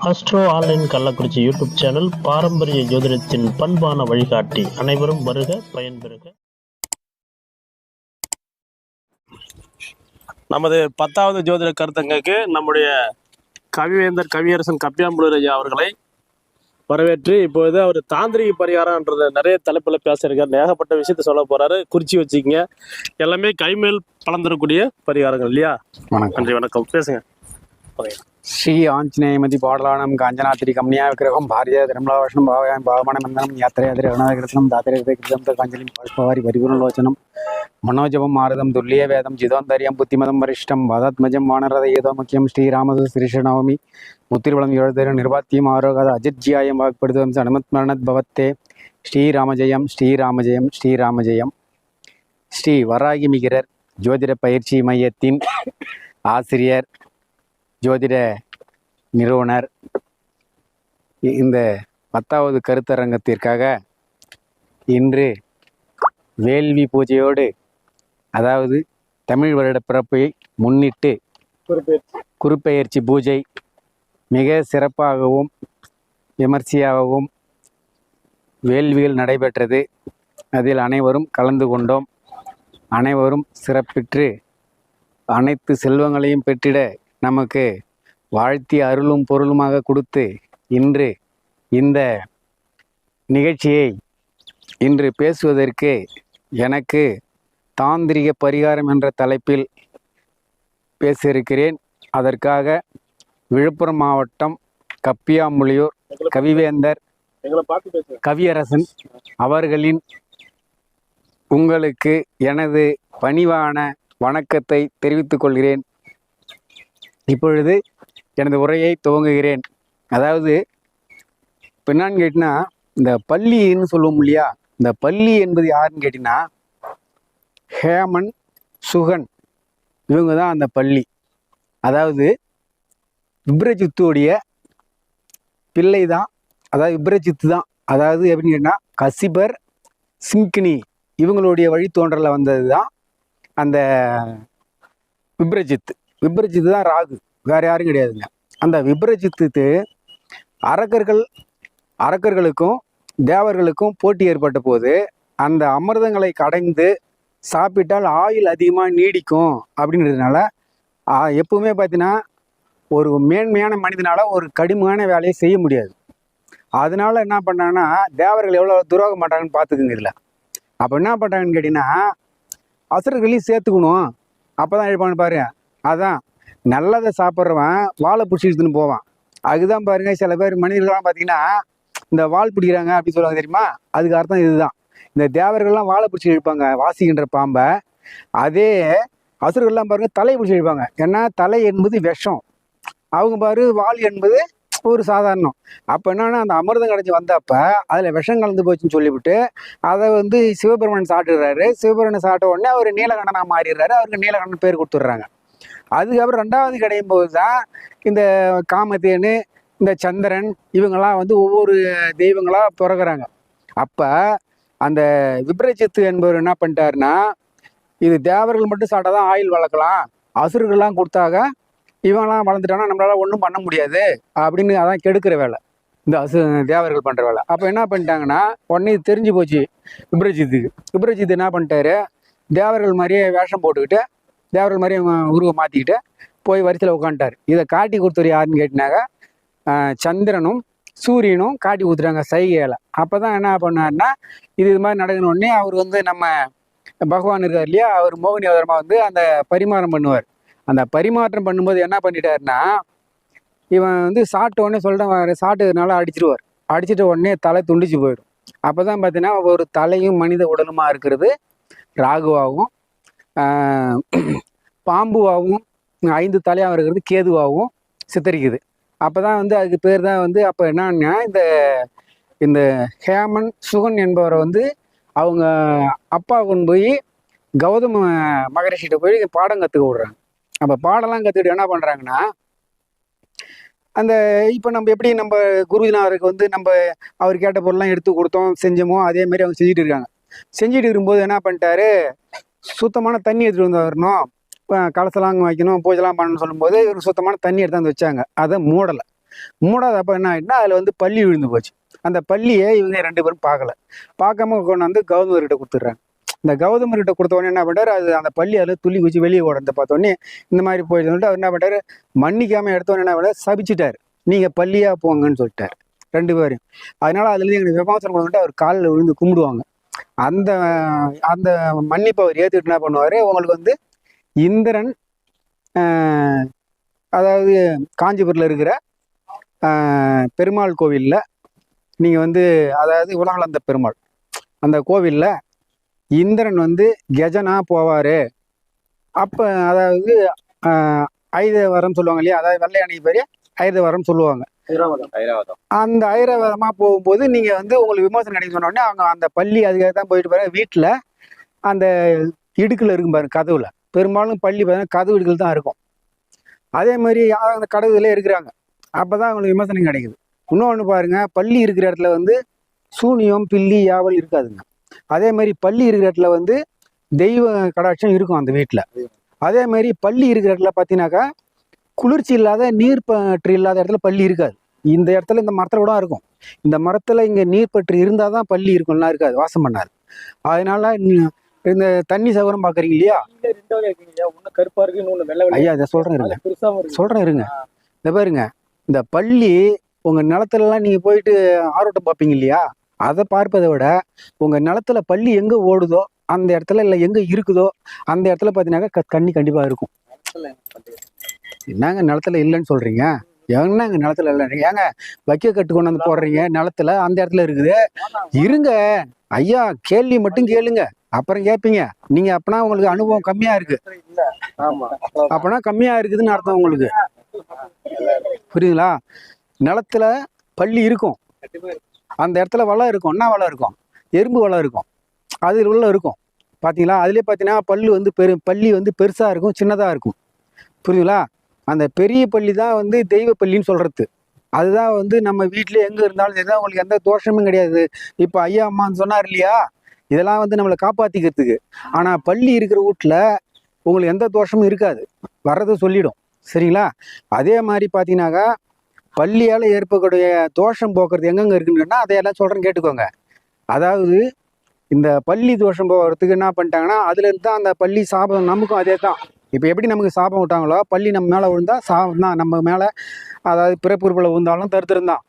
Astro online Kallakurichi YouTube channel பாரம்பரிய ஜோதிடத்தின் பண்பான வழிகாட்டி அனைவரும் வருக பயன்பெறுக நமது பத்தாவது ஜோதிட கருத்தங்களுக்கு நம்முடைய கவிவேந்தர் கவியரசன் கப்பியாம்புலர் ஐயா அவர்களை வரவேற்று இப்போது அவர் தாந்திரிக பரிகாரம்ன்றது நிறைய தலைப்பில் பேசியிருக்காரு. ஏகப்பட்ட விஷயத்த சொல்ல போறாரு. குறிச்சி வச்சுக்கிங்க. எல்லாமே கைமேல் பலன் தரக்கூடிய பரிகாரங்கள் இல்லையா? நன்றி வணக்கம். பேசுங்க. ஸ்ரீ ஆஞ்சநேயமதி பாடலானம் காஞ்சனாத்திரி கம்னியா விக்கிரகம் பாரதிய திருமலாவஷனம் பாவயாம் பாவமான மந்தனம் யாத்திரையாதிரி அருணாகிருஷ்ணம் தாத்திரே கிருதம் காஞ்சலிம் பாஷ்பவாரி பரிபுரலோச்சனம் மனோஜபம் மாரதம் துல்லிய வேதம் ஜிதோந்தரியம் புத்திமதம் வரிஷ்டம் வதாத்மஜம் வானரத ஏதோ முக்கியம் ஸ்ரீராமது ஸ்ரீஷநவமி முத்திருவளம் எழுதரு நிர்வாத்தியம் ஆரோகத அஜித்ஜியாயம் வாக்படுத்துவம் அனுமத்மரணத் பவத்தே ஸ்ரீராமஜெயம் ஸ்ரீராமஜெயம் ஸ்ரீராமஜெயம் ஸ்ரீ வராகி மிகிரர் ஜோதிட பயிற்சி மையத்தின் ஆசிரியர் ஜோதிட நிறுவனர். இந்த பத்தாவது கருத்தரங்கத்திற்காக இன்று வேள்வி பூஜையோடு அதாவது தமிழ் வருட பிறப்பை முன்னிட்டு குறுப்பெயர்ச்சி பூஜை மிக சிறப்பாகவும் விமர்சையாகவும் வேள்விகள் நடைபெற்றது. அதில் அனைவரும் கலந்து கொண்டோம். அனைவரும் சிறப்பிற்று அனைத்து செல்வங்களையும் பெற்றிட நமக்கு வாழ்த்தி அருளும் பொருளுமாக கொடுத்து இன்று இந்த நிகழ்ச்சியை இன்று பேசுவதற்கு எனக்கு தாந்திரிக பரிகாரம் என்ற தலைப்பில் பேசியிருக்கிறேன். அதற்காக விழுப்புரம் மாவட்டம் கப்பியாமுளியூர் கவிவேந்தர் கவியரசன் அவர்களின் உங்களுக்கு எனது பணிவான வணக்கத்தை தெரிவித்துக் கொள்கிறேன். இப்பொழுது எனது உரையை துவங்குகிறேன். அதாவது இப்போ என்னான்னு கேட்டினா இந்த பள்ளின்னு சொல்லுவோம் இல்லையா? இந்த பள்ளி என்பது யாருன்னு கேட்டிங்கன்னா ஹேமன் சுகன். இவங்க தான் அந்த பள்ளி. அதாவது விப்ரஜித்துடைய பிள்ளை தான் அதாவது விப்ரஜித்து தான் அதாவது எப்படின்னு கேட்டால் கசிபர் சிங்கினி இவங்களுடைய வழித்தோன்றல வந்தது தான் அந்த விப்ரஜித்து விப்ரஜித் தான் ராகு. வேறு யாரும் கிடையாதுங்க. அந்த விப்ரஜித்து அரக்கர்கள் அரக்கர்களுக்கும் தேவர்களுக்கும் போட்டி ஏற்பட்ட போது அந்த அமிர்தங்களை கடைந்து சாப்பிட்டால் ஆயுள் அதிகமாக நீடிக்கும் அப்படின்றதுனால எப்பவுமே பார்த்தீங்கன்னா ஒரு மேன்மையான மனிதனால் ஒரு கடுமையான வேலையை செய்ய முடியாது. அதனால என்ன பண்ணாங்கன்னா தேவர்கள் எவ்வளோ துரோகம் பண்ணுறாங்கன்னு பார்த்துக்குங்க இதில். அப்போ என்ன பண்ணுறாங்கன்னு கேட்டிங்கன்னா அசுரர்களையும் சேர்த்துக்கணும். அப்போ தான் எழுப்பான்னு பாரு. அதான். நல்லதை சாப்பிட்றவன் வாழை பிடிச்சிக்கிட்டுன்னு போவான். அதுதான் பாருங்க சில பேர் மனிதர்கள்லாம் பார்த்தீங்கன்னா இந்த வால் பிடிக்கிறாங்க அப்படின்னு சொல்லுவாங்க தெரியுமா? அதுக்கு அர்த்தம் இதுதான். இந்த தேவர்கள்லாம் வாழை பிடிச்சி இழுப்பாங்க வாசிக்கின்ற பாம்பை. அதே அசுர்கள்லாம் பாருங்க தலை பிடிச்சி இழுப்பாங்க. ஏன்னா தலை என்பது விஷம். அவங்க பாரு வால் என்பது ஒரு சாதாரணம். அப்போ என்னன்னா அந்த அமிர்தம் கடைஞ்சி வந்தப்ப அதில் விஷம் கலந்து போச்சுன்னு சொல்லிவிட்டு அதை வந்து சிவபெருமன் சாட்டுறாரு சிவபெருமான் சாட்ட உடனே அவர் நீலகண்டனாக மாறிடுறாரு. அவருக்கு நீலகண்டன் பேர் கொடுத்துட்றாங்க. அதுக்கப்புறம் ரெண்டாவது கிடையும் போது தான் இந்த காமதேனு இந்த சந்திரன் இவங்கெல்லாம் வந்து ஒவ்வொரு தெய்வங்களாக பிறகுறாங்க. அப்போ அந்த விப்ரஜித்து என்பவர் என்ன பண்ணிட்டாருன்னா இது தேவர்கள் மட்டும் சாப்பிட்டா தான் ஆயில் வளர்க்கலாம் அசுரர்கள்லாம் கொடுத்தாக இவங்களாம் வளர்ந்துட்டானா நம்மளால் ஒன்றும் பண்ண முடியாது அப்படின்னு அதான் கெடுக்கிற வேலை. இந்த அசு தேவர்கள் பண்ணுற வேலை. அப்போ என்ன பண்ணிட்டாங்கன்னா உடனே இது தெரிஞ்சு போச்சு விப்ரஜித்துக்கு விப்ரஜித் என்ன பண்ணிட்டாரு? தேவர்கள் மாதிரியே வேஷம் போட்டுக்கிட்டு தேவர்கள் மாதிரி உருவை உருவம் மாற்றிக்கிட்டு போய் வரிசையில் உட்காந்துட்டார் இதை காட்டி கொடுத்தவர் யாருன்னு கேட்டினாக்கா சந்திரனும் சூரியனும் காட்டி கொடுத்துட்டாங்க சைகையில். அப்போ தான் என்ன பண்ணாருன்னா இது இது மாதிரி நடக்கணுன்னே உடனே அவர் வந்து நம்ம பகவான் இருக்கார் இல்லையா அவர் மோகினி அவதரமாக வந்து அந்த பரிமாறம் பண்ணுவார். அந்த பரிமாற்றம் பண்ணும்போது என்ன பண்ணிட்டாருன்னா இவன் வந்து சாப்பிட்ட உடனே சொல்லிட்டு சாப்பிட்டதுனால அடிச்சிருவார். அடிச்சிட்ட உடனே தலை துண்டிச்சு போயிடும். அப்போ தான் பார்த்தீங்கன்னா ஒரு தலையும் மனித உடலுமா இருக்கிறது ராகுவாகவும் பாம்புவாகவும் ஐந்து தலையாக இருக்கிறது கேதுவாகவும் சித்தரிக்குது. அப்போ தான் வந்து அதுக்கு பேர் தான் வந்து அப்போ என்னன்னா இந்த இந்த ஹேமன் சுகன் என்பவரை வந்து அவங்க அப்பா கொண்டு போய் கௌதம மகரிஷிகிட்ட போய் பாடம் கற்றுக்க விடுறாங்க. அப்போ பாடம்லாம் கற்றுக்கிட்டு என்ன பண்ணுறாங்கன்னா அந்த இப்போ நம்ம எப்படி நம்ம குருநாதருக்கு வந்து நம்ம அவர் கேட்ட பொருள்லாம் எடுத்து கொடுத்தோம் செஞ்சோமோ அதே மாதிரி அவங்க செஞ்சுட்டு இருக்காங்க. செஞ்சுட்டு இருக்கும்போது என்ன பண்ணிட்டாரு சுத்தமான தண்ணி எடுத்துகிட்டு வந்து வரணும். இப்போ கலசலாம் வைக்கணும் பூஜைலாம் பண்ணணும்னு சொல்லும்போது இவர் சுத்தமான தண்ணி எடுத்து வந்து வச்சாங்க. அதை மூடலை. மூணாவது அப்போ என்ன ஆகிட்டுனா அதில் வந்து பள்ளி விழுந்து போச்சு. அந்த பள்ளியை இவங்க ரெண்டு பேரும் பார்க்கல. பார்க்காம கொண்டு வந்து கௌதமர்கிட்ட கொடுத்துட்றாங்க. இந்த கௌதமர்கிட்ட கொடுத்த உடனே என்ன பண்ணுறாரு அது அந்த பள்ளி அதில் துள்ளி குச்சி வெளியே ஓடுறது பார்த்தோன்னே இந்த மாதிரி போயிட்டு வந்துட்டு அவர் என்ன பண்ணுறாரு மன்னிக்காமல் எடுத்தோன்னே என்ன பண்ணாரு? சபிச்சிட்டாரு. நீங்கள் பள்ளியாக போங்கன்னு சொல்லிட்டார். ரெண்டு பேரும் அதனால அதுலேருந்து எங்களுக்கு விமர்சனம் கொடுத்துட்டு அவர் காலில் விழுந்து கும்பிடுவாங்க. அந்த அந்த மன்னிப்பை அவர் ஏற்றுக்கிட்டு என்ன பண்ணுவார்? உங்களுக்கு வந்து இந்திரன் அதாவது காஞ்சிபுரத்தில் இருக்கிற பெருமாள் கோவிலில் நீங்கள் வந்து அதாவது உலகளந்த பெருமாள் அந்த கோவிலில் இந்திரன் வந்து கெஜனா போவார். அப்போ அதாவது ஐத வரம் சொல்லுவாங்க இல்லையா? அதாவது வெள்ளை அணைக்கு பேர் ஐத வரம் சொல்லுவாங்க ஐராவதம் அந்த ஐரவரமாக போகும்போது நீங்கள் வந்து உங்களுக்கு விமோசனம் கிடைக்கும் சொன்ன உடனே அவங்க அந்த பள்ளி அதுக்காக தான் போயிட்டு பாரு வீட்டில் அந்த இடுக்கில் இருக்கும் பாருங்க கதவுல. பெரும்பாலும் பள்ளி பார்த்தீங்கன்னா கதவு இடுக்கில் தான் இருக்கும். அதே மாதிரி யாரும் அந்த கடவுளே இருக்கிறாங்க. அப்போ தான் அவங்களுக்கு விமோசனம் கிடைக்குது. இன்னொன்று பாருங்க பள்ளி இருக்கிற இடத்துல வந்து சூனியம் பில்லி யாவல் இருக்காதுங்க. அதே மாதிரி பள்ளி இருக்கிற இடத்துல வந்து தெய்வ கடாட்சம் இருக்கும் அந்த வீட்டில் அதே மாதிரி பள்ளி இருக்கிற இடத்துல பார்த்தீங்கன்னாக்கா குளிர்ச்சி இல்லாத நீர் பற்று இல்லாத இடத்துல பள்ளி இருக்காது. இந்த இடத்துல இந்த மரத்துல கூட இருக்கும். இந்த மரத்துல இங்க நீர் பற்று இருந்தால் தான் பள்ளி இருக்கும்லாம் இருக்காது. வாசம் பண்ணாது. அதனால இந்த தண்ணி சவரம் பாக்குறீங்க இல்லையா? ஐயா. இதை சொல்றேன் இருங்க. சொல்றேன் இருங்க. இந்த பாருங்க. இந்த பள்ளி உங்க நிலத்துலலாம் நீங்க போயிட்டு ஆரோட்டம் பார்ப்பீங்க இல்லையா? அதை பார்ப்பதை விட உங்க நிலத்துல பள்ளி எங்க ஓடுதோ அந்த இடத்துல இல்லை எங்க இருக்குதோ அந்த இடத்துல பார்த்தீங்கன்னாக்கா க- தண்ணி கண்டிப்பா இருக்கும். என்னங்க நிலத்துல இல்லைன்னு சொல்றீங்க? என்னங்க நிலத்துல இல்லை? ஏங்க வைக்க கட்டு கொண்டு வந்து போடுறீங்க? நிலத்துல அந்த இடத்துல இருக்குது. இருங்க. ஐயா கேள்வி மட்டும் கேளுங்க. அப்புறம் கேட்பீங்க நீங்க அப்பனா உங்களுக்கு அனுபவம் கம்மியா இருக்கு. அப்பனா கம்மியா இருக்குதுன்னு அர்த்தம் உங்களுக்கு. புரியுதுங்களா? நிலத்துல பள்ளி இருக்கும். அந்த இடத்துல வளம் இருக்கும். என்ன வளம் இருக்கும்? எறும்பு வளம் இருக்கும். அதில் உள்ள இருக்கும். பார்த்தீங்களா அதுலேயே பார்த்தீங்கன்னா பல்லு வந்து பெரு பள்ளி வந்து பெருசாக இருக்கும் சின்னதாக இருக்கும். புரியுதுங்களா? அந்த பெரிய பள்ளி தான் வந்து தெய்வ பள்ளின்னு சொல்கிறது அதுதான் வந்து நம்ம வீட்டில் எங்கே இருந்தாலும் சரிதான் உங்களுக்கு எந்த தோஷமும் கிடையாது. இப்போ ஐயா அம்மான்னு சொன்னார் இல்லையா? இதெல்லாம் வந்து நம்மளை காப்பாற்றிக்கிறதுக்கு ஆனால் பள்ளி இருக்கிற வீட்டில் உங்களுக்கு எந்த தோஷமும் இருக்காது. வர்றதை சொல்லிடும். சரிங்களா? அதே மாதிரி பார்த்தீங்கன்னாக்கா பள்ளியால் ஏற்படக்கூடிய தோஷம் போக்குறது எங்கெங்கே இருக்குன்னு அதையெல்லாம் சொல்கிறேன்னு கேட்டுக்கோங்க. அதாவது இந்த பள்ளி தோஷம் போகிறதுக்கு என்ன பண்ணிட்டாங்கன்னா அதுலேருந்து தான் அந்த பள்ளி சாபம் நமக்கும் அதே தான் இப்போ எப்படி நமக்கு சாபம் விட்டாங்களோ பள்ளி நம்ம மேலே விழுந்தால் சாபம் தான். நம்ம மேலே அதாவது பிறப்புறுப்பில் விழுந்தாலும் தருத்திருந்தான்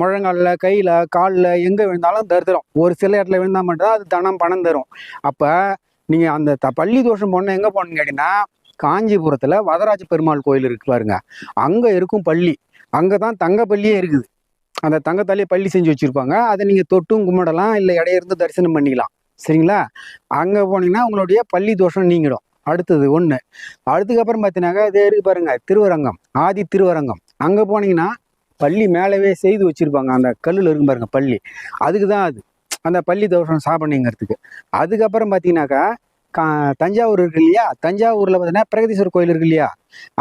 முழங்காலில் கையில் காலில் எங்கே விழுந்தாலும் தருத்திரும். ஒரு சில இடத்துல விழுந்தால் மட்டும்தான் அது தனம் பணம் தரும். அப்போ நீங்கள் அந்த த பள்ளி தோஷம் போன எங்கே போகணுன்னு கேட்டிங்கன்னா காஞ்சிபுரத்தில் வரதராஜ பெருமாள் கோயில் இருக்கு பாருங்க. அங்கே இருக்கும் பள்ளி. அங்கே தான் தங்க பள்ளியே இருக்குது. அந்த தங்கத்தாலே பள்ளி செஞ்சு வச்சுருப்பாங்க. அதை நீங்கள் தொட்டும் கும்பிடலாம். இல்லை இடையிருந்து தரிசனம் பண்ணிக்கலாம். சரிங்களா? அங்கே போனீங்கன்னா உங்களுடைய பள்ளி தோஷம் நீங்கிடும். அடுத்தது ஒன்று அடுத்துக்கப்புறம் பார்த்தீங்கன்னாக்கா இது இருக்கு பாருங்க திருவரங்கம் ஆதி திருவரங்கம். அங்கே போனீங்கன்னா பள்ளி மேலவே செய்து வச்சுருப்பாங்க. அந்த கல்லில் இருக்கும் பாருங்க பள்ளி. அதுக்கு தான் அது. அந்த பள்ளி தோஷம் சாபனைங்கிறதுக்கு அதுக்கப்புறம் பார்த்தீங்கன்னாக்கா கா தஞ்சாவூர் இருக்கு இல்லையா? தஞ்சாவூரில் பார்த்தீங்கன்னா பிரகதீஸ்வரர் கோயில் இருக்கு இல்லையா?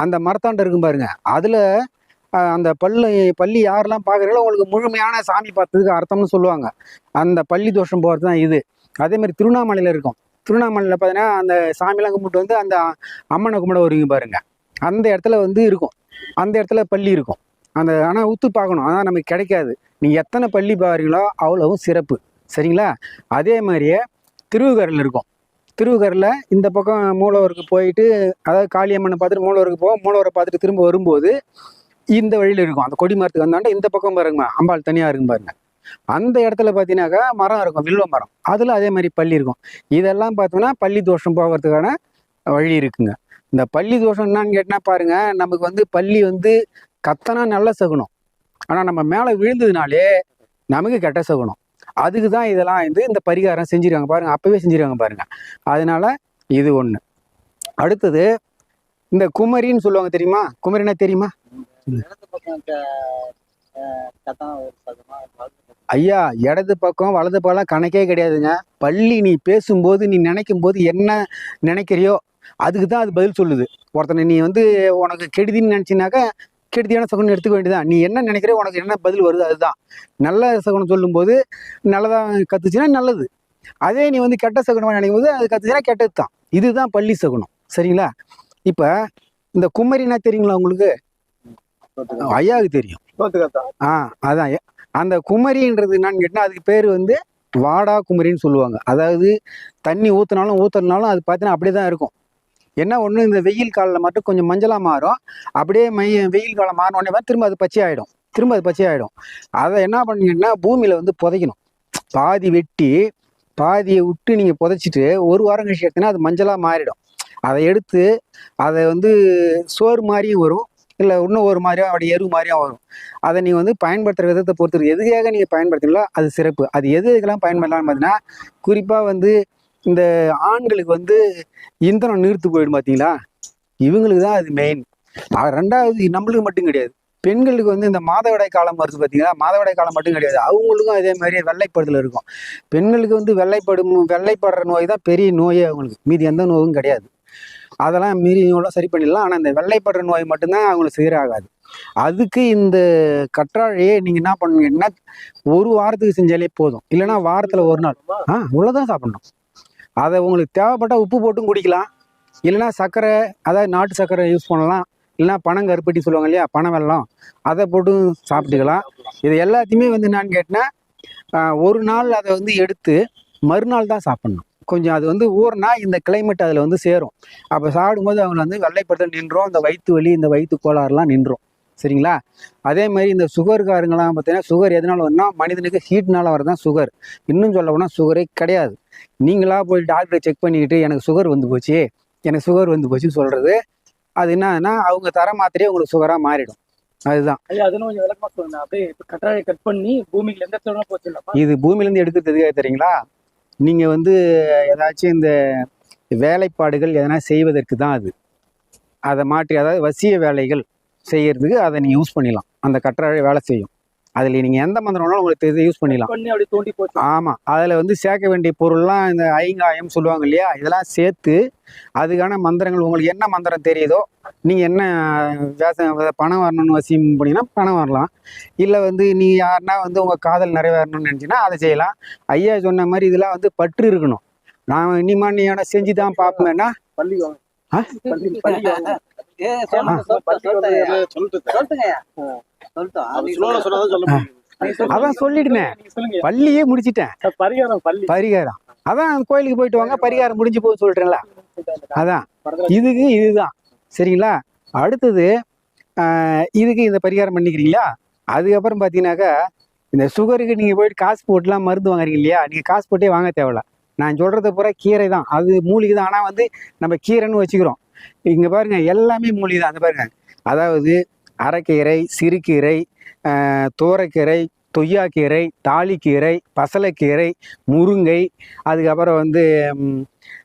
அந்த மரத்தாண்ட இருக்கும் பாருங்க. அதில் அந்த பள்ளி பள்ளி யாரெல்லாம் பார்க்குறீங்களோ உங்களுக்கு முழுமையான சாமி பார்த்ததுக்கு அர்த்தம்னு சொல்லுவாங்க. அந்த பள்ளி தோஷம் போகிறது தான் இது. அதே மாதிரி திருவண்ணாமலையில் இருக்கும். திருவண்ணாமலையில் பார்த்தீங்கன்னா அந்த சாமிலாம் கும்பிட்டு வந்து அந்த அம்மனை கும்பிட வருவீங்க பாருங்க. அந்த இடத்துல வந்து இருக்கும். அந்த இடத்துல பள்ளி இருக்கும். அந்த ஆனால் உத்து பார்க்கணும். ஆனால் நமக்கு கிடைக்காது. நீங்கள் எத்தனை பள்ளி பாருங்களோ அவ்வளவும் சிறப்பு. சரிங்களா? அதே மாதிரியே திருவுகரில் இருக்கும். திருவுகரில் இந்த பக்கம் மூலவருக்கு போயிட்டு அதாவது காளியம்மனை பார்த்துட்டு மூலவருக்கு போவோம். மூலவரை பார்த்துட்டு திரும்ப வரும்போது இந்த வழியில் இருக்கும். அந்த கொடி மரத்துக்கு வந்தாண்டா இந்த பக்கம் பாருங்கம்மா. அம்பாள் தனியாக இருக்கும் பாருங்க. அந்த இடத்துல பார்த்தீங்கன்னாக்கா மரம் இருக்கும் வில்வ மரம். அதில் அதே மாதிரி பள்ளி இருக்கும். இதெல்லாம் பார்த்தோம்னா பள்ளி தோஷம் போகிறதுக்கான வழி இருக்குங்க. இந்த பள்ளி தோஷம் என்னன்னு கேட்டால் பாருங்க நமக்கு வந்து பள்ளி வந்து கத்தனா நல்ல சகுனம் ஆனால் நம்ம மேலே விழுந்ததுனாலே நமக்கு கெட்ட சகுனம் அதுக்கு தான் இதெல்லாம் வந்து இந்த பரிகாரம் செஞ்சிருவாங்க பாருங்க அப்பவே செஞ்சிருவாங்க பாருங்க. அதனால இது ஒன்று அடுத்தது இந்த குமரின்னு சொல்லுவாங்க தெரியுமா? குமரினா தெரியுமா? ஐயா இடது பக்கம் வலது பக்கம் கணக்கே கிடையாதுங்க. பள்ளி நீ பேசும்போது நீ நினைக்கும் போது என்ன நினைக்கிறியோ அதுக்கு தான் அது பதில் சொல்லுது. ஒருத்தனை நீ வந்து உனக்கு கெடுதின்னு நினச்சினாக்கா கெடுதியான சகுனம் எடுத்துக்க வேண்டியதான் நீ என்ன நினைக்கிறியோ உனக்கு என்ன பதில் வருது அதுதான். நல்ல சகுனம் சொல்லும்போது நல்லதாக கத்துச்சுன்னா நல்லது. அதே நீ வந்து கெட்ட சகுனமாக நினைக்கும் போது அது கத்துச்சுன்னா கெட்டது தான் இதுதான் பள்ளி சகுனம். சரிங்களா? இப்போ இந்த குமரினா தெரியுங்களா உங்களுக்கு? ஐயாவுக்கு தெரியும். ஆ அதான். அந்த குமரின்றது என்னன்னு கேட்டால் அதுக்கு பேர் வந்து வாடா குமரின்னு சொல்லுவாங்க. அதாவது தண்ணி ஊற்றினாலும் ஊற்றுனாலும் அது பார்த்தீங்கன்னா அப்படியே தான் இருக்கும். என்ன ஒன்று இந்த வெயில் காலில் மட்டும் கொஞ்சம் மஞ்சளாக மாறும். அப்படியே மைய வெயில் காலம் மாறினோடனே திரும்ப அது பச்சையாயிடும். திரும்ப அது பச்சையாயிடும். ஆகிடும் அதை என்ன பண்ணீங்கன்னா பூமியில் வந்து புதைக்கணும். பாதி வெட்டி பாதியை விட்டு நீங்கள் புதைச்சிட்டு ஒரு வாரம் கழிச்சு எடுத்தீங்கன்னா அது மஞ்சளாக மாறிடும். அதை எடுத்து அதை வந்து சோறு மாதிரியும் வரும். இல்லை இன்னும் ஒரு மாதிரியும் அப்படி எரு மாதிரியும் வரும். அதை நீங்கள் வந்து பயன்படுத்துகிற விதத்தை பொறுத்து எதுக்காக நீங்கள் பயன்படுத்துங்களோ அது சிறப்பு. அது எது எதுக்கெல்லாம் பயன்படலாம்னு பார்த்தீங்கன்னா குறிப்பாக வந்து இந்த ஆண்களுக்கு வந்து இந்தனம் நீர்த்து போயிடும் பார்த்தீங்களா? இவங்களுக்கு தான் அது மெயின் ரெண்டாவது நம்மளுக்கு மட்டும் கிடையாது. பெண்களுக்கு வந்து இந்த மாதவிடாய் காலம் வருது பார்த்தீங்கன்னா மாதவிடாய் காலம் மட்டும் கிடையாது. அவங்களுக்கும் அதே மாதிரி வெள்ளைப்படுதல் இருக்கும். பெண்களுக்கு வந்து வெள்ளைப்படும் வெள்ளைப்படுற நோய் தான் பெரிய நோயே அவங்களுக்கு. மீதி எந்த நோயும் கிடையாது. அதெல்லாம் மீறி இவ்வளோ சரி பண்ணிடலாம். ஆனால் இந்த வெள்ளைப்படுற நோய் மட்டும்தான் அவங்களுக்கு சீராகாது. அதுக்கு இந்த கற்றாழையே நீங்கள் என்ன பண்ணுங்கன்னா ஒரு வாரத்துக்கு செஞ்சாலே போதும். இல்லைன்னா வாரத்தில் ஒரு நாள். ஆ இவ்வளோதான் சாப்பிடணும். அதை உங்களுக்கு தேவைப்பட்டால் உப்பு போட்டும் குடிக்கலாம். இல்லைன்னா சர்க்கரை அதாவது நாட்டு சர்க்கரை யூஸ் பண்ணலாம். இல்லைனா பனங்கருப்பட்டி சொல்லுவாங்க இல்லையா பனை வெள்ளம் அதை போட்டும் சாப்பிட்டுக்கலாம். இது எல்லாத்தையுமே வந்து என்னான்னு கேட்டினா ஒரு நாள் அதை வந்து எடுத்து மறுநாள் தான் சாப்பிட்ணும். கொஞ்சம் அது வந்து ஊறினா இந்த கிளைமேட் அதில் வந்து சேரும். அப்போ சாப்பிடும்போது அவங்க வந்து வெள்ளைப்படுத்தல் நின்றோம் இந்த வயிற்று வலி இந்த வயிற்று கோளாறுலாம் நின்றோம். சரிங்களா? அதே மாதிரி இந்த சுகர்காரங்களாம் பார்த்தீங்கன்னா சுகர் எதனால வரும்னா மனிதனுக்கு ஹீட்னால வரதான் சுகர். இன்னும் சொல்ல போனால் சுகரே கிடையாது. நீங்களா போய் டாக்டரை செக் பண்ணிக்கிட்டு எனக்கு சுகர் வந்து போச்சு எனக்கு சுகர் வந்து போச்சுன்னு சொல்கிறது அது என்னன்னா அவங்க தர மாத்திரையே உங்களுக்கு சுகராக மாறிடும். அதுதான். இது பூமியிலேருந்து எடுக்கிறது தெரியுங்களா? நீங்கள் வந்து ஏதாச்சும் இந்த வேலைப்பாடுகள் எதனா செய்வதற்கு தான் அது. அதை மாற்றி அதாவது வசிய வேலைகள் செய்கிறதுக்கு அதை நீங்கள் யூஸ் பண்ணிடலாம். அந்த கற்றாழை வேலை செய்யும். அதில் நீங்கள் எந்த மந்திரம் வேணாலும் உங்களுக்கு இதை யூஸ் பண்ணிடலாம். பண்ணி அப்படியே தோண்டி போச்சு. ஆமாம் அதில் வந்து சேர்க்க வேண்டிய பொருள்லாம் இந்த ஐங்காயம் சொல்லுவாங்க இல்லையா? இதெல்லாம் சேர்த்து அதுக்கான மந்திரங்கள் உங்களுக்கு என்ன மந்திரம் தெரியுதோ நீங்கள் என்ன வேச பணம் வரணும்னு வசியம் பண்ணிங்கன்னா பணம் வரலாம். இல்லை வந்து நீ யாருன்னா வந்து உங்கள் காதல் நிறைவேறணும்னு நினச்சின்னா அதை செய்யலாம். ஐயா சொன்ன மாதிரி இதெல்லாம் வந்து பற்று இருக்கணும். நான் இனிமா நீ ஆனால் செஞ்சு தான் பார்ப்பேன்னா பள்ளி ஆ? அதான் சொல்லுங்க. பள்ளியே முடிச்சிட்டேன். பரிகாரம் பரிகாரம். அதான் கோயிலுக்கு போயிட்டு வாங்க பரிகாரம் முடிஞ்சு போக சொல்கிறேன்ல அதான். இதுக்கு இதுதான். சரிங்களா? அடுத்தது ஆஹ், இதுக்கு இந்த பரிகாரம் பண்ணிக்கிறீங்களா? அதுக்கப்புறம் பார்த்தீங்கன்னாக்கா இந்த சுகருக்கு நீங்கள் போயிட்டு காசு போட்டுலாம் மருந்து வாங்குறீங்க இல்லையா? நீங்கள் காசு போட்டே வாங்க தேவையில்ல. நான் சொல்கிறது பூரா கீரை தான். அது மூலிகை தான். ஆனால் வந்து நம்ம கீரைன்னு வச்சுக்கிறோம். இங்கே பாருங்க எல்லாமே மூலிகை தான். அந்த பாருங்க. அதாவது அரைக்கீரை சிறுகீரை தோரைக்கீரை தொய்யாக்கீரை தாளிக்கீரை பசலைக்கீரை முருங்கை அதுக்கப்புறம் வந்து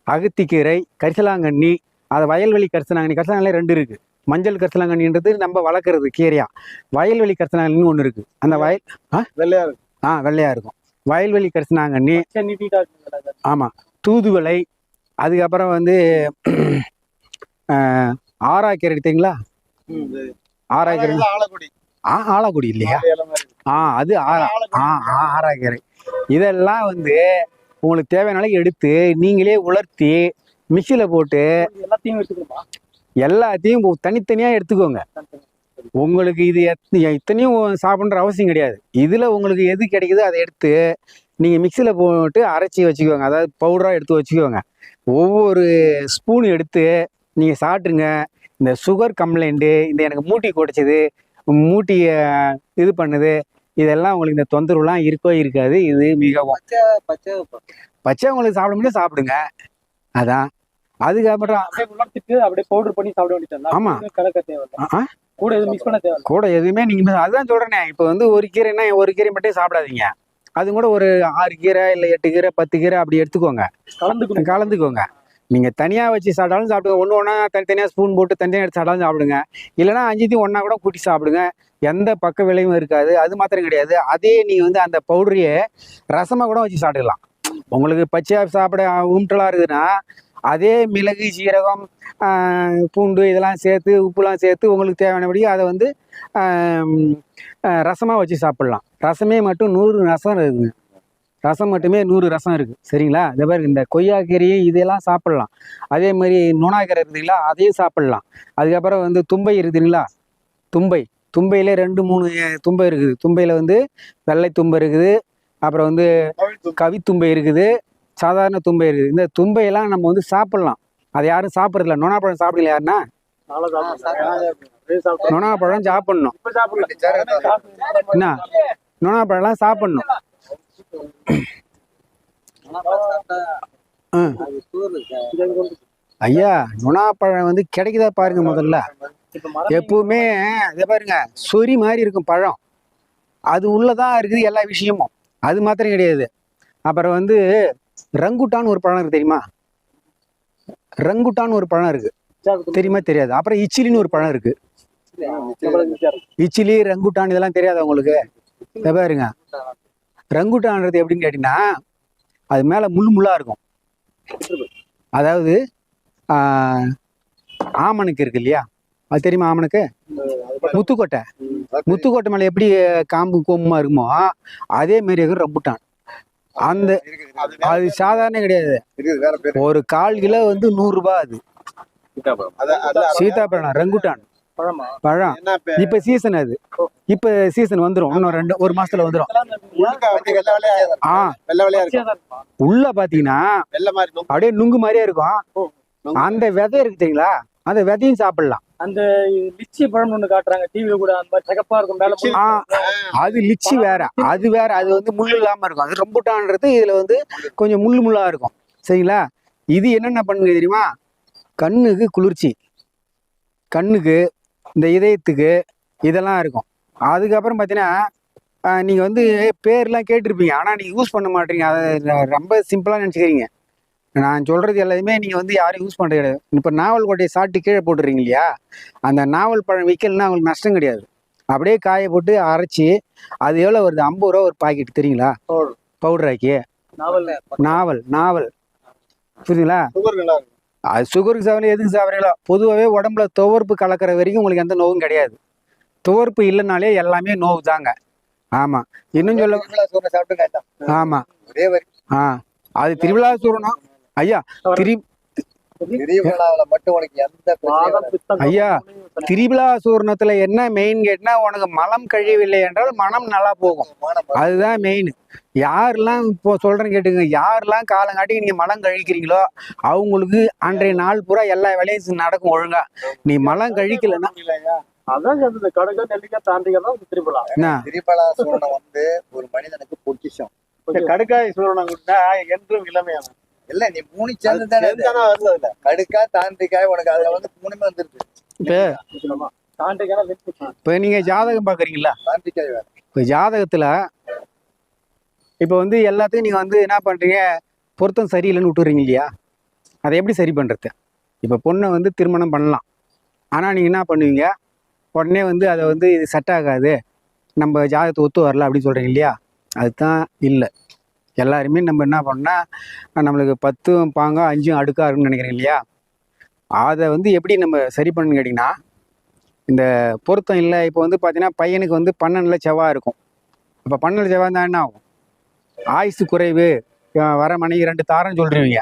அகத்திக்கீரை கரிசலாங்கண்ணி அது வயல்வெளி கரிசலாங்கண்ணி கரிசலாங்கண்ணி ரெண்டு இருக்கு. மஞ்சள் கரிசலாங்கண்ணின்றது நம்ம வளர்க்குறது கீரையா. வயல்வெளி கரிசலாங்கண்ணின்னு ஒன்று இருக்கு. அந்த வயல் ஆ? வெள்ளையா இருக்கும். வயல்வெளி கரிசலாங்கண்ணி பச்சை நீட்டிட்டா இருக்குங்களா சார்? ஆமாம் தூதுவளை அதுக்கப்புறம் வந்து ஆராக்கீரை எடுத்தீங்களா ஆலக்குடி. ஆ ஆலாக்குடி இல்லையா. ஆ அது ஆரா ஆ ஆ, ஆராக்கீரை இதெல்லாம் வந்து உங்களுக்கு தேவையான எடுத்து நீங்களே உலர்த்தி மிக்சியில் போட்டு எல்லாத்தையும் எல்லாத்தையும் தனித்தனியாக எடுத்துக்கோங்க. உங்களுக்கு இது இத்தனையும் சாப்பிட்ற அவசியம் கிடையாது. இதில் உங்களுக்கு எது கிடைக்குதோ அதை எடுத்து நீங்கள் மிக்சியில் போட்டு அரைச்சி வச்சுக்கோங்க. அதாவது பவுடராக எடுத்து வச்சுக்கோங்க. ஒவ்வொரு ஸ்பூன் எடுத்து நீங்கள் சாப்பிட்ருங்க இந்த சுகர் கம்ப்ளைண்ட்டு இந்த எனக்கு மூட்டி குடைச்சது மூட்டியை இது பண்ணுது இதெல்லாம் உங்களுக்கு இந்த தொந்தரவுலாம் இருக்கோ இருக்காது. இது மிகவும் பச்சை பச்சை பச்சை உங்களுக்கு சாப்பிட முடியும் சாப்பிடுங்க. அதான். அதுக்கப்புறம் அப்படியே பவுடர் பண்ணி சாப்பிட வேண்டியது ஆமா. கூட எதுவும் மிக்ஸ் பண்ண தேவையில்ல. கூட எதுவுமே நீங்கள் அதுதான் சொல்கிறேனே இப்போ வந்து ஒரு கீரைன்னா ஒரு கீரை மட்டும் சாப்பிடாதீங்க. அது கூட ஒரு ஆறு கீரை இல்லை எட்டு கீரை பத்து கீரை அப்படி எடுத்துக்கோங்க. கலந்துக்கணும். கலந்துக்கோங்க. நீங்கள் தனியாக வச்சு சாப்பிட்டாலும் சாப்பிடுங்க. ஒன்று ஒன்றா தனித்தனியாக ஸ்பூன் போட்டு தனியாக எடுத்து சாப்பிட்டாலும் சாப்பிடுங்க. இல்லைனா அஞ்சுத்தையும் ஒன்றா கூட கூட்டி சாப்பிடுங்க. எந்த பக்க விளைவும் இருக்காது. அது மாத்திரம் கிடையாது. அதே நீங்கள் வந்து அந்த பவுடரையே ரசமாக கூட வச்சு சாப்பிடலாம் உங்களுக்கு பச்சையாக சாப்பிட உம்ட்டலாக இருக்குதுன்னா அதே மிளகு சீரகம் பூண்டு இதெல்லாம் சேர்த்து உப்புலாம் சேர்த்து உங்களுக்கு தேவையானபடி அதை வந்து ரசமாக வச்சு சாப்பிட்லாம். ரசமே மட்டும் நூறு ரசம் இருக்குதுங்க ரசம் மட்டுமே நூறு ரசம் இருக்குது சரிங்களா? இந்த மாதிரி இந்த கொய்யாக்கீரை இதெல்லாம் சாப்பிட்லாம். அதே மாதிரி நுணாக்கீரை இருக்குதுங்களா அதையும் சாப்பிட்லாம். அதுக்கப்புறம் வந்து தும்பை இருக்குதுங்களா தும்பை. தும்பையில ரெண்டு மூணு தும்பை இருக்குது. தும்பையில் வந்து வெள்ளை தும்பை இருக்குது. அப்புறம் வந்து கவித்தும்பை இருக்குது. சாதாரண தும்பை இருக்குது. இந்த தும்பையெல்லாம் நம்ம வந்து சாப்பிடலாம். அதை யாரும் சாப்பிட்றதில்ல. நொனாப்பழம் சாப்பிடல யாருன்னா? நொனாப்பழம் சாப்பிடணும். என்ன? நொனாப்பழம்லாம் சாப்பிடணும். ஐயா நுணா பழம் வந்து கிடைக்குதா பாருங்க முதல்ல. எப்பவுமே இதை பாருங்க சொறி மாதிரி இருக்கும் பழம். அது உள்ளதான் இருக்குது எல்லா விஷயமும். அது மாத்திரம் கிடையாது. அப்புறம் வந்து ரங்குட்டான்னு ஒரு பழம் இருக்கு தெரியுமா? ரங்குட்டான்னு ஒரு பழம் இருக்கு. தெரியுமா? தெரியாது. அப்புறம் இச்சிலின்னு ஒரு பழம் இருக்கு. இச்சிலி ரங்குட்டான் இதெல்லாம் தெரியாது உங்களுக்கு? இதை பாருங்க. ரங்குட்டான்றது எப்படின்னு கேட்டீங்கன்னா அது மேலே முள் முள்ளா இருக்கும். அதாவது ஆஹ், ஆமணக்கு இருக்கு இல்லையா? அது தெரியுமா ஆமணக்கு? முத்துக்கொட்டை. முத்துக்கொட்டை மேலே எப்படி காம்பு கொம்புமா இருக்குமோ அதே மாதிரி இருக்கும் ரம்புட்டான் அந்த அது சாதாரண கிடையாது. ஒரு கால் கிலோ வந்து நூறு ரூபாய் அது. சீதாப்பழம் ரங்குட்டான். பழமா? இப்ப சீசன் அது. இப்ப சீசன் வந்துரும். இன்னும் ரெண்டு ஒரு மாசத்துல இருக்குமா? உள்ள பாத்தீங்கன்னா அப்படியே நுங்கு மாதிரியே இருக்கும். அந்த விதை இருக்கு தெரியுங்களா? அந்த விதையும் சாப்பிடலாம். அந்த லிச்சி பழம் ஒண்ணு காட்டுறாங்க. டிவில கூட அந்த மாதிரி சிகப்பா இருக்கும். மேல அது லிச்சி வேற. அது வேற. அது வந்து முள் இல்லாம இருக்கும். அது ரம்புட்டான்றது இதுல வந்து கொஞ்சம் முள்ளு முள்ளா இருக்கும். சரிங்களா? இது என்னென்ன பண்ணுங்க தெரியுமா? கண்ணுக்கு குளிர்ச்சி. கண்ணுக்கு இந்த இதயத்துக்கு இதெல்லாம் இருக்கும். அதுக்கப்புறம் பார்த்தீங்கன்னா ஆஹ், நீங்க வந்து பேர்லாம் கேட்டிருப்பீங்க. ஆனா நீங்க யூஸ் பண்ண மாட்டீங்க. அதை ரொம்ப சிம்பிளா நினச்சிக்கிறீங்க. நான் சொல்றது எல்லாத்தையுமே நீங்க வந்து யாரும் யூஸ் பண்றது கிடையாது. இப்போ நாவல் கொட்டையை சாப்பிட்டு கீழே போட்டுறீங்க இல்லையா? அந்த நாவல் பழம் விற்கலன்னா உங்களுக்கு நஷ்டம் கிடையாது. அப்படியே காய போட்டு அரைச்சி அது எவ்வளோ வருது? ஐம்பது ரூபா ஒரு பாக்கெட் தெரியுங்களா? பவுடர். ஆக்கி. நாவல் நாவல். புரியுதுங்களா? அது சுகருக்கு சாப்பிட்ற எதுக்கு சாப்பிட்றீங்களோ பொதுவாகவே உடம்புல துவர்ப்பு கலக்கிற வரைக்கும் உங்களுக்கு எந்த நோவும் கிடையாது. துவர்ப்பு இல்லைனாலே எல்லாமே நோவு தாங்க. ஆமாம் இன்னும் சொல்ல ஆமாம் ஒரே வரி ஆ. அது திருவிழா சூரணம் ஐயா திரி ஐயா, கபம் திரிபுலா சூரணத்துல என்ன மெயின் கேட்னா உனக்கு மலம் கழியவில்லை என்றால் மனம் நல்லா போகும். மானம் அதுதான் மெயின் யாரெல்லாம் இப்போ சொல்றேன்னு கேட்டுங்க யாரெல்லாம் காலங்காட்டி நீங்க மலம் கழிக்கிறீங்களோ அவங்களுக்கு அன்றைய நாள் பூரா எல்லா வேலையும் நடக்கும் ஒழுங்கா. நீ மலம் கழிக்கலன்னா. அதான் இந்த கடற்கரை நெல்லிக்காய் திருப்பலாம் என்ன? திரிபலா சூரணம் வந்து ஒரு மனிதனுக்கு பொக்கிஷம். கடுக்காய் சூரணம் கொடுத்தா என்றும் இளமையான இல்ல நீ மூணு சேர்ந்து தானே. வருது கடுக்கா தாண்டிக்காய் உனக்கு அதுல வந்து மூணுமே வந்துருக்கு. இப்போ? இப்போ நீங்க ஜாதகம் பாக்குறீங்களா? இப்போ ஜாதகத்துல இப்போ வந்து எல்லாத்தையும் நீங்க வந்து என்ன பண்றீங்க? பொருத்தம் சரியில்லைன்னு விட்டுறீங்க இல்லையா? அதை எப்படி சரி பண்றது? இப்போ பொண்ணை வந்து திருமணம் பண்ணலாம். ஆனா நீங்க என்ன பண்ணுவீங்க? உடனே வந்து அதை வந்து இது செட் ஆகாது. நம்ம ஜாதகத்தை ஒத்து வரல அப்படின்னு சொல்றீங்க இல்லையா? அதுதான் இல்லை. எல்லாருமே நம்ம என்ன பண்ணால் நம்மளுக்கு பத்தும் பாங்க அஞ்சும் அடுக்கா இருக்குன்னு நினைக்கிறீங்க இல்லையா? அதை வந்து எப்படி நம்ம சரி பண்ணு கேட்டிங்கன்னா இந்த பொருத்தம் இல்லை. இப்போ வந்து பார்த்தீங்கன்னா பையனுக்கு வந்து பன்னெண்டில் செவ்வாய் இருக்கும். அப்போ பன்னெண்டு செவ்வாய் தான் என்ன ஆகும்? ஆயுசு குறைவு. வர மனைவி ரெண்டு தாரம் சொல்லிடுவீங்க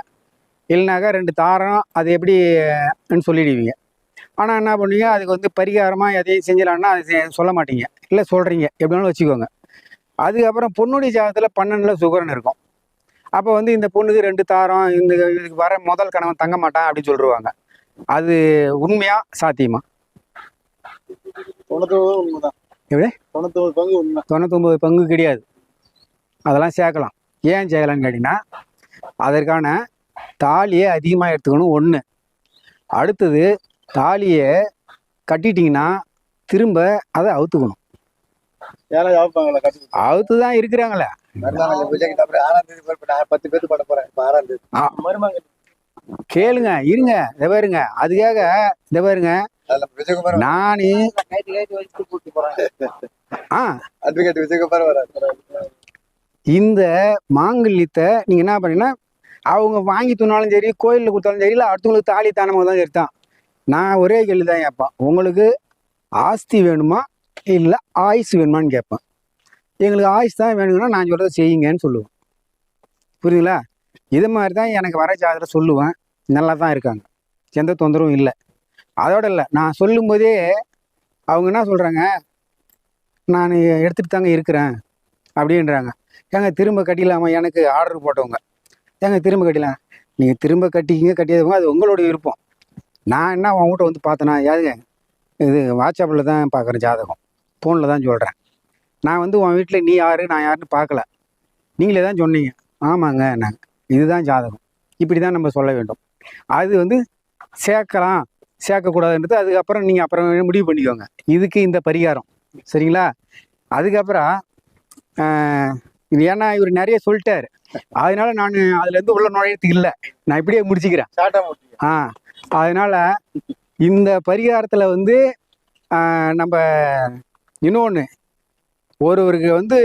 இல்லைனாக்கா ரெண்டு தாரம் அது எப்படின்னு சொல்லிடுவீங்க. ஆனால் என்ன பண்ணுவீங்க? அதுக்கு வந்து பரிகாரமாக எதையும் செஞ்சிடலான்னா அது சொல்ல மாட்டீங்க. இல்லை சொல்கிறீங்க எப்படினாலும் வச்சுக்கோங்க. அதுக்கப்புறம் பொண்ணுடைய ஜாதகத்தில் பன்னெண்டில் சுகரன் இருக்கும். அப்போ வந்து இந்த பொண்ணுக்கு ரெண்டு தாரம் இந்த இதுக்கு வர முதல் கணவன் தங்க மாட்டான் அப்படின்னு சொல்லிடுவாங்க அது உண்மையா சாத்தியமா? எப்படி? தொண்ணூத்தொம்பது பங்கு கிடையாது. அதெல்லாம் சேர்க்கலாம். ஏன் சேர்க்கலாம்னு கேட்டிங்கன்னா அதற்கான தாலியை அதிகமாக எடுத்துக்கணும் ஒன்று அடுத்தது தாலியை கட்டிட்டீங்கன்னா திரும்ப அதை அவுத்துக்கணும். ஏன்னா யாப்பாங்களா கட்டி அவுத்து தான் இருக்கிறாங்களே பத்து பேருக்கு பண்ண போறேன் ஆறாம் தேதி. கேளுங்க இருங்க இதை பாருங்க. அதுக்காக இதை பாருங்க. நான் இந்த மாங்கல்யத்தை நீங்கள் என்ன பண்ணீங்கன்னா அவங்க வாங்கி துணாலும் சரி கோயிலில் கொடுத்தாலும் சரி இல்லை அடுத்தவங்களுக்கு தாலி தானமாக தான் சரி தான் நான் ஒரே கேள்வி தான் கேட்பேன். உங்களுக்கு ஆஸ்தி வேணுமா? இல்லை ஆயுஸ் வேணுமான்னு கேட்பேன். எங்களுக்கு ஆயுஸ் தான் வேணுங்கன்னா நான் சொல்கிறத செய்யுங்கன்னு சொல்லுவேன். புரியுதுங்களா? இது மாதிரி தான் எனக்கு வர ஜாதகத்தில் சொல்லுவேன். நல்லா தான் இருக்காங்க. எந்த தொந்தரவும் இல்லை. அதோட இல்லை. நான் சொல்லும்போதே அவங்க என்ன சொல்கிறாங்க நான் எடுத்துகிட்டு தாங்க இருக்கிறேன். அப்படின்றாங்க. ஏங்க திரும்ப கட்டிடலாமா? எனக்கு ஆர்டர் போட்டவங்க. ஏங்க திரும்ப கட்டிடலாம். நீங்கள் திரும்ப கட்டிக்கிங்க கட்டியதுவங்க அது உங்களுடைய விருப்பம். நான் என்ன உங்ககிட்ட வந்து பார்த்தேன்னா யாருங்க இது வாட்ஸ்அப்பில் தான் பார்க்குறேன் ஜாதகம். ஃபோனில் தான் சொல்கிறேன் நான் வந்து உன் வீட்டில் நீ யாரு நான் யாருன்னு பார்க்கல. நீங்களே தான் சொன்னீங்க. ஆமாங்க நான். இதுதான் ஜாதகம். இப்படி தான் நம்ம சொல்ல வேண்டும். அது வந்து சேர்க்கலாம். சேர்க்கக்கூடாதுன்றது அதுக்கப்புறம் நீங்கள் அப்புறம் முடிவு பண்ணிக்கோங்க. இதுக்கு இந்த பரிகாரம். சரிங்களா? அதுக்கப்புறம் ஏன்னா இவர் நிறைய சொல்லிட்டாரு. அதனால நான் அதுலேருந்து உள்ள நுழையத்துக்கு இல்லை. நான் இப்படியே முடிச்சுக்கிறேன். ஆ அதனால இந்த பரிகாரத்தில் வந்து நம்ம இன்னொன்று ஒருவருக்கு வந்து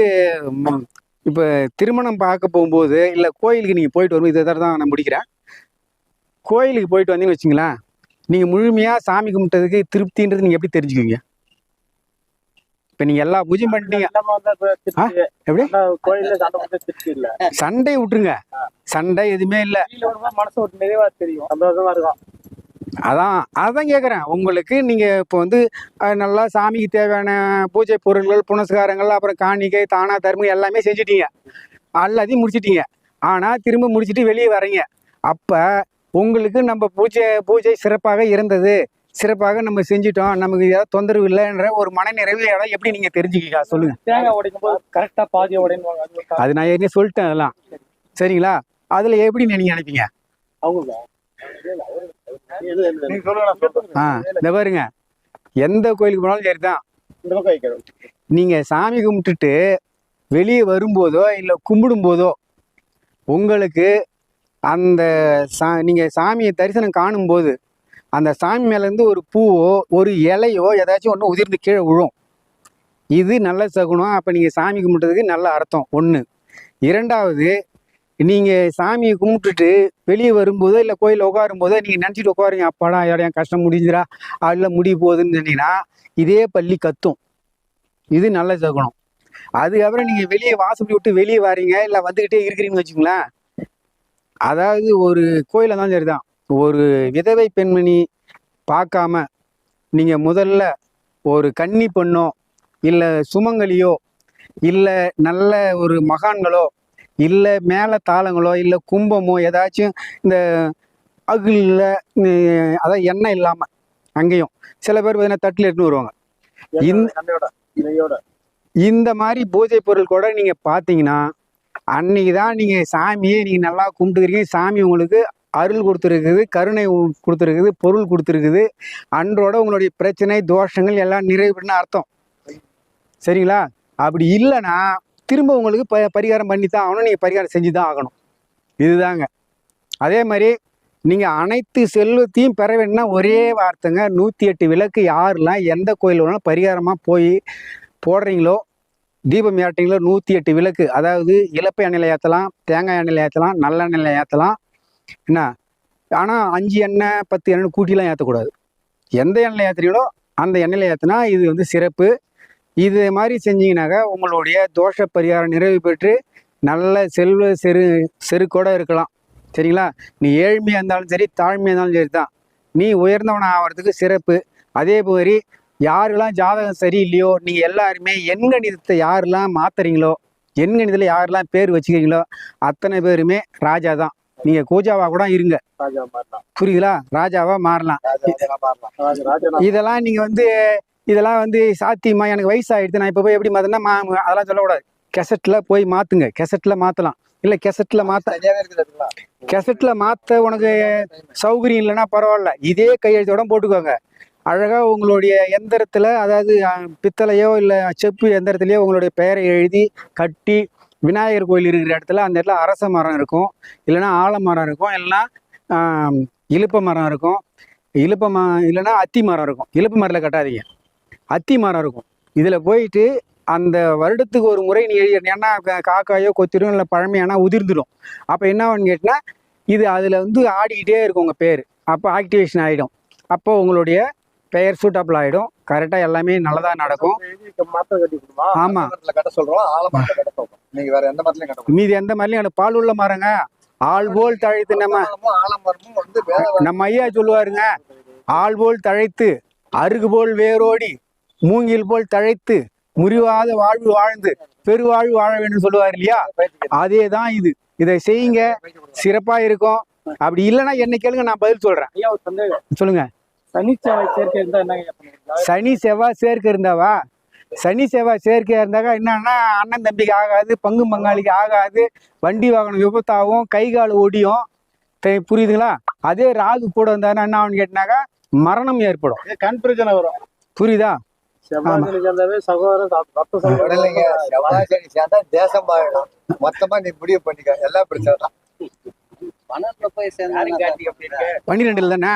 இப்போ திருமணம் பார்க்க போகும்போது இல்லை கோயிலுக்கு நீங்கள் போயிட்டு வரும்போது இதை தான் நான் முடிக்கிறேன் கோயிலுக்கு போயிட்டு வந்தீங்கன்னு வச்சுங்களேன் நீங்கள் முழுமையாக சாமி கும்பிட்டதுக்கு திருப்தின்றது நீங்கள் எப்படி தெரிஞ்சுக்குவீங்க? இப்போ நீங்கள் எல்லா பூஜையும் பண்ணிட்டீங்க. எப்படி? சண்டை விட்டுருங்க. சண்டை எதுவுமே இல்லை. மனசு ஒரு நிறைவா தெரியும். சந்தோஷமா இருக்கும். அதான் அதான் கேட்குறேன் உங்களுக்கு நீங்கள் இப்போ வந்து நல்லா சாமிக்கு தேவையான பூஜை பொருட்கள் புனஸ்காரங்கள் அப்புறம் காணிக்கை தானா தர்மம் எல்லாமே செஞ்சிட்டீங்க. எல்லாத்தையும் முடிச்சிட்டீங்க. ஆனால் திரும்ப முடிச்சிட்டு வெளியே வரீங்க அப்போ உங்களுக்கு நம்ம பூஜை பூஜை சிறப்பாக இருந்தது. சிறப்பாக நம்ம செஞ்சிட்டோம். நமக்கு ஏதாவது தொந்தரவு இல்லைன்ற ஒரு மனநிறைவு இடம் எப்படி நீங்கள் தெரிஞ்சுக்கிக்கா சொல்லுங்கள் தேங்காய் உடைக்கும் போது கரெக்டா பாதி உடைன்னு அது நான் ஏற்கனவே சொல்லிட்டேன் அதெல்லாம். சரிங்களா? அதில் எப்படி நீங்கள் நினைப்பீங்க? அவங்க நீங்க ஆ இந்த பாருங்க. எந்த கோயிலுக்கு போனாலும் சரி தான் இந்த பக்கம் வைக்கிறேன் நீங்கள் சாமி கும்பிட்டுட்டு வெளியே வரும்போதோ இல்லை கும்பிடும்போதோ உங்களுக்கு அந்த சா நீங்கள் சாமியை தரிசனம் காணும்போது அந்த சாமி மேலேருந்து ஒரு பூவோ ஒரு இலையோ ஏதாச்சும் ஒன்று உதிர்ந்து கீழே விழும். இது நல்ல சகுனம். அப்போ நீங்கள் சாமி கும்பிட்டதுக்கு நல்ல அர்த்தம். ஒன்று இரண்டாவது நீங்கள் சாமியை கும்பிட்டுட்டு வெளியே வரும்போதோ இல்லை கோயிலில் உட்காரும்போதோ நீங்கள் நினச்சிட்டு உட்காருங்க. அப்பாடா என் கஷ்டம் முடிஞ்சிரா அதில் முடிய போகுதுன்னு சொன்னீங்கன்னா இதே பள்ளி கத்தும். இது நல்ல சகுனம் அதுக்கப்புறம் நீங்கள் வெளியே வாசப்படி விட்டு வெளியே வரீங்க இல்லை வந்துக்கிட்டே இருக்கிறீங்கன்னு வச்சுங்களேன் அதாவது ஒரு கோயிலில் தான் சரிதான். ஒரு விதவை பெண்மணி பார்க்காம நீங்கள் முதல்ல ஒரு கன்னி பெண்ணோ இல்லை சுமங்கலியோ இல்லை நல்ல ஒரு மகான்களோ இல்லை மேலே தாளங்களோ இல்லை கும்பமோ ஏதாச்சும் இந்த அகிலில் அதான் எண்ணெய் இல்லாமல் அங்கேயும். சில பேர் பார்த்தீங்கன்னா தட்டில் எடுத்துன்னு வருவாங்க. இந்த இந்த மாதிரி பூஜை பொருள் கூட நீங்கள் பார்த்தீங்கன்னா அன்னைக்கு தான் நீங்கள் சாமியை நீங்கள் நல்லா கும்பிட்டுக்கிறீங்க. சாமி உங்களுக்கு அருள் கொடுத்துருக்குது கருணை கொடுத்துருக்குது பொருள் கொடுத்துருக்குது. அன்றோட உங்களுடைய பிரச்சனை தோஷங்கள் எல்லாம் நிறைவுன்னு அர்த்தம். சரிங்களா? அப்படி இல்லைன்னா திரும்ப உங்களுக்கு ப பரிகாரம் பண்ணி தான் ஆகணும் நீங்கள் பரிகாரம் செஞ்சு தான் ஆகணும். இதுதாங்க. அதே மாதிரி நீங்கள் அனைத்து செல்வத்தையும் பெற வேணும்னா ஒரே வார்த்தைங்க நூற்றி எட்டு விளக்கு யாரெல்லாம் எந்த கோயில் வேணாலும் பரிகாரமாக போய் போடுறீங்களோ தீபம் ஏற்றுறீங்களோ நூற்றி எட்டு விளக்கு அதாவது இலப்பை எண்ணெயில் ஏற்றலாம் தேங்காய் எண்ணெயில் ஏற்றலாம் நல்லெண்ணெயில் ஏற்றலாம் என்ன? ஆனால் அஞ்சு எண்ணெய் பத்து எண்ணெய் கூட்டிலாம் ஏற்றக்கூடாது எந்த எண்ணெயில் ஏற்றுறீங்களோ அந்த எண்ணெயில் ஏற்றினா இது வந்து சிறப்பு. இது மாதிரி செஞ்சீங்கன்னாக்கா உங்களுடைய தோஷ பரிகாரம் நிறைவு பெற்று நல்ல செல்வ செரு செருக்கோட இருக்கலாம். சரிங்களா? நீ ஏழ்மையாக இருந்தாலும் சரி தாழ்மையாக இருந்தாலும் சரி தான். நீ உயர்ந்தவன் ஆகிறதுக்கு சிறப்பு. அதே மாதிரி யாரெல்லாம் ஜாதகம் சரியில்லையோ நீங்கள் எல்லாருமே எண்கணிதத்தை யாரெல்லாம் மாத்துறீங்களோ எண்கணிதத்தில் யாரெல்லாம் பேர் வச்சுக்கிறீங்களோ அத்தனை பேருமே ராஜா தான். நீங்கள் கூஜாவா கூட இருங்க. புரியுங்களா ராஜாவா மாறலாம். இதெல்லாம் நீங்கள் வந்து இதெல்லாம் வந்து சாத்தியமா? எனக்கு வயசு ஆயிடுச்சு நான் இப்போ போய் எப்படி மாற்றினா மா அதெல்லாம் சொல்லக்கூடாது. கெசட்டில் போய் மாற்றுங்க கெசட்டில் மாற்றலாம் இல்லை கெசட்டில் மாற்ற கெசட்டில் மாற்ற உனக்கு சௌகரியம் இல்லைன்னா பரவாயில்ல. இதே கையெழுத்தோட போட்டுக்கோங்க. அழகாக உங்களுடைய எந்திரத்தில் அதாவது பித்தளையோ இல்லை செப்பு எந்திரத்துலையோ உங்களுடைய பெயரை எழுதி கட்டி விநாயகர் கோயில் இருக்கிற இடத்துல அந்த இடத்துல அரச மரம் இருக்கும். இல்லைன்னா ஆலமரம் இருக்கும். இல்லைன்னா ஆம், இலுப்ப மரம் இருக்கும். இலுப்ப ம இல்லைன்னா அத்தி மரம் இருக்கும். இலுப்ப மரத்தில் கட்டாதீங்க. அத்தி மரம் இருக்கும். இதில் போயிட்டு அந்த வருடத்துக்கு ஒரு முறை நீ ஏன்னா காக்காயோ கொத்திரும் இல்லை பழமையானா உதிர்ந்துடும் அப்போ என்ன ஆகும்னு கேட்டினா இது அதில் வந்து ஆடிக்கிட்டே இருக்கும் உங்கள் பேர். அப்போ ஆக்டிவேஷன் ஆகிடும் அப்போ உங்களுடைய பெயர் சூட்டபிள் ஆகிடும் கரெக்டாக எல்லாமே நல்லதாக நடக்கும். எழுதி மாத்திரை கட்டி கொடுமா? ஆமா. மரத்துல கட்ட சொல்றோம். ஆலமரத்துல கட்ட சொல்றோம். நீங்க வேற எந்த மரத்துலயும் கட்ட முடியாது. மீதி எந்த மாதிரிலையும் எனக்கு பால் உள்ள மரங்க ஆள் போல் தழைத்து நம்ம நம்ம ஐயா சொல்லுவாருங்க ஆள் போல் தழைத்து அருகு போல் வேரோடி மூங்கில் போல் தழைத்து முறிவாத வாழ்வு வாழ்ந்து பெருவாழ்வு வாழ வேண்டும் சொல்லுவார் இல்லையா? அதே தான் இது. இதை செய்யுங்க. சிறப்பா இருக்கும். அப்படி இல்லைன்னா என்ன கேளுங்க நான் பதில் சொல்றேன். சொல்லுங்க. சனிச்சேவை சேர்க்கை இருந்தா சனி செவ்வாய் சேர்க்கை இருந்தாவா? சனி செவ்வாய் சேர்க்கையா இருந்தாக்கா என்னன்னா அண்ணன் தம்பிக்கு ஆகாது பங்கு பங்காளிக்கு ஆகாது வண்டி வாகனம் விபத்தாகும் கை கால் ஒடியும். புரியுதுங்களா? அதே ராகு கூட இருந்தாருன்னா என்ன ஆகும்னு கேட்டினாக்கா மரணம் ஏற்படும். கண் பிரச்சனை வரும். புரியுதா? செவ்வாய் சனி சேர்ந்தாவே சகோதரன் ரத்த சேர்ந்தா தேசம் பாழணும் மொத்தமா நீ முடிவு பண்ணிக்க. எல்லா பிரச்சனை தான். பணத்துல போய் சேர்ந்தா பன்னிரெண்டுல தானே?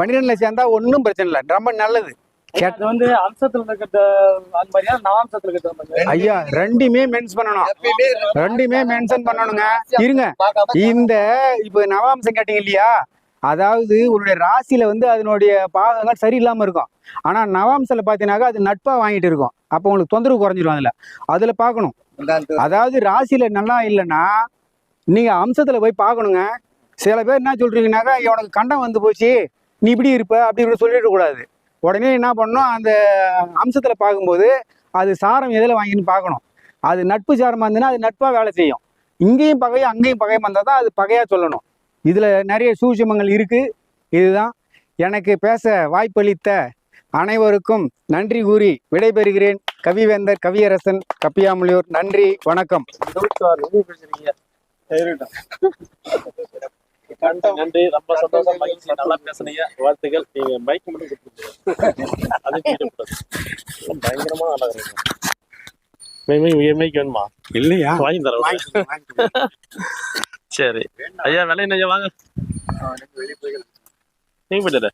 பன்னிரெண்டுல சேர்ந்தா ஒன்றும் பிரச்சனை இல்லை. ரொம்ப நல்லது. வந்து அம்சத்துல இருக்கிற அந்த மாதிரியா? நவாம்சத்துல இருக்கிற மாதிரியா ஐயா ரெண்டுமே மென்ஸ் பண்ணணும். ரெண்டுமே மென்ஷன் பண்ணணுங்க. இருங்க. இந்த இப்போ நவாம்சம் கேட்டீங்க இல்லையா? அதாவது உன்னுடைய ராசியில வந்து அதனுடைய பாகங்கள் சரியில்லாம இருக்கும். ஆனா நவாம்சில பார்த்தீங்கன்னாக்கா அது நட்பா வாங்கிட்டு இருக்கும். அப்போ உங்களுக்கு தொந்தரவு குறைஞ்சிரும் அதுல. அதுல பார்க்கணும் அதாவது ராசியில நல்லா இல்லைன்னா நீங்க அம்சத்துல போய் பார்க்கணுங்க சில பேர் என்ன சொல்றீங்கன்னாக்கா உனக்கு கண்டம் வந்து போச்சு. நீ இப்படி இருப்ப அப்படி இப்படி சொல்லிட கூடாது. உடனே என்ன பண்ணணும் அந்த அம்சத்துல பார்க்கும்போது அது சாரம் எதில் வாங்கின்னு பார்க்கணும் அது நட்பு சாரமாக இருந்ததுன்னா அது நட்பாக வேலை செய்யும். இங்கேயும் பகையும் அங்கேயும் பகையும் வந்தால் தான் அது பகையாக சொல்லணும். இதுல நிறைய சூட்சுமங்கள் இருக்கு. இதுதான் எனக்கு பேச வாய்ப்பளித்த அனைவருக்கும் நன்றி கூறி விடைபெறுகிறேன். கவிவேந்தர் கவியரசன் கப்பியாமொழியூர் நன்றி வணக்கம். நன்றி ரொம்ப சந்தோஷம். மகிழ்ச்சி. நல்லா பேசுனீங்க. வாழ்த்துக்கள். நீங்க பைக் மட்டும் அது. பயங்கரமா நல்லா இருக்கு. மைக் வேணுமா? இல்லையா? வாங்கி தரேன். சரி. ஐயா விலை ஐயா? வாங்க. நீங்க போயிட்டு